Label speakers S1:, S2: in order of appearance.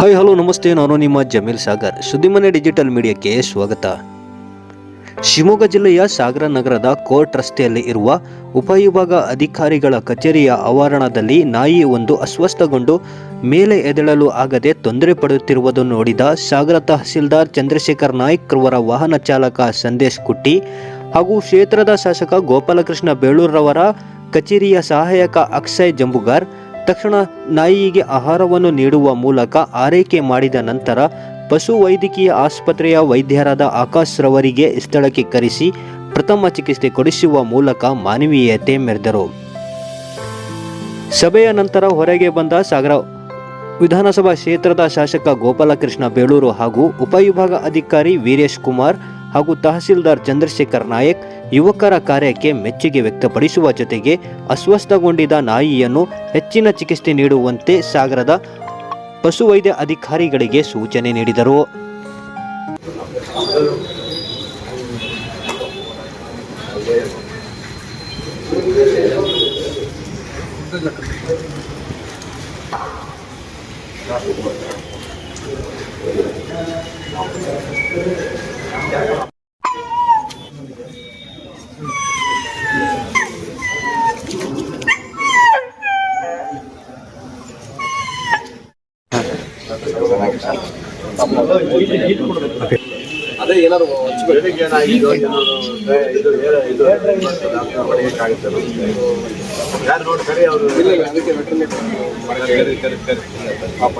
S1: Hi hello ನಮಸ್ತೆ. ನಾನು ನಿಮ್ಮ ಜಮೀಲ್ ಸಾಗರ್. ಸುದ್ದಿಮನೆ ಡಿಜಿಟಲ್ ಮೀಡಿಯಾಕ್ಕೆ ಸ್ವಾಗತ. ಶಿವಮೊಗ್ಗ ಜಿಲ್ಲೆಯ ಸಾಗರ ನಗರದ ಕೋರ್ಟ್ ರಸ್ತೆಯಲ್ಲಿ ಇರುವ ಉಪವಿಭಾಗ ಅಧಿಕಾರಿಗಳ ಕಚೇರಿಯ ಆವರಣದಲ್ಲಿ ನಾಯಿ ಒಂದು ಅಸ್ವಸ್ಥಗೊಂಡು ಮೇಲೆ ಎದಳಲು ಆಗದೆ ತೊಂದರೆ ಪಡುತ್ತಿರುವುದನ್ನು ನೋಡಿದ ಸಾಗರ ತಹಸೀಲ್ದಾರ್ ಚಂದ್ರಶೇಖರ್ ನಾಯ್ಕ್ ರವರ ವಾಹನ ಚಾಲಕ ಸಂದೇಶ್ ಕುಟ್ಟಿ ಹಾಗೂ ಕ್ಷೇತ್ರದ ಶಾಸಕ ಗೋಪಾಲಕೃಷ್ಣ ಬೇಳೂರವರ ಕಚೇರಿಯ ಸಹಾಯಕ ಅಕ್ಷಯ್ ಜಂಬುಗಾರ್ ತಕ್ಷಣ ನಾಯಿಗೆ ಆಹಾರವನ್ನು ನೀಡುವ ಮೂಲಕ ಆರೈಕೆ ಮಾಡಿದ ನಂತರ ಪಶು ವೈದ್ಯಕೀಯ ಆಸ್ಪತ್ರೆಯ ವೈದ್ಯರಾದ ಆಕಾಶ್ ರವರಿಗೆ ಸ್ಥಳಕ್ಕೆ ಕರೆಸಿ ಪ್ರಥಮ ಚಿಕಿತ್ಸೆ ಕೊಡಿಸುವ ಮೂಲಕ ಮಾನವೀಯತೆ ಮೆರೆದರು. ಸಭೆಯ ನಂತರ ಹೊರಗೆ ಬಂದ ಸಾಗರ ವಿಧಾನಸಭಾ ಕ್ಷೇತ್ರದ ಶಾಸಕ ಗೋಪಾಲಕೃಷ್ಣ ಬೇಳೂರು ಹಾಗೂ ಉಪವಿಭಾಗ ಅಧಿಕಾರಿ ವೀರೇಶ್ ಕುಮಾರ್ ಹಾಗೂ ತಹಸೀಲ್ದಾರ್ ಚಂದ್ರಶೇಖರ್ ನಾಯಕ್ ಯುವಕರ ಕಾರ್ಯಕ್ಕೆ ಮೆಚ್ಚುಗೆ ವ್ಯಕ್ತಪಡಿಸುವ ಜೊತೆಗೆ ಅಸ್ವಸ್ಥಗೊಂಡಿದ್ದ ನಾಯಿಯನ್ನು ಹೆಚ್ಚಿನ ಚಿಕಿತ್ಸೆ ನೀಡುವಂತೆ ಸಾಗರದ ಪಶುವೈದ್ಯ ಅಧಿಕಾರಿಗಳಿಗೆ ಸೂಚನೆ ನೀಡಿದರು.
S2: ಅದೇ ಏನಾದ್ರು ಬೆಳಿಗ್ಗೆ ಏನಾಗಿದ್ದು ಏನಾದ್ರು ಇದು ಏ- ಇದು ಹೊಡೆಯಕ್ಕಾಗುತ್ತೆ ಯಾರು ನೋಡಿ ಕರಿ ಅವರು ಇಲ್ಲ ಇಲ್ಲ ಅದಕ್ಕೆ ಕರಿ ಕರಿ ಕರಿ ಪಾಪ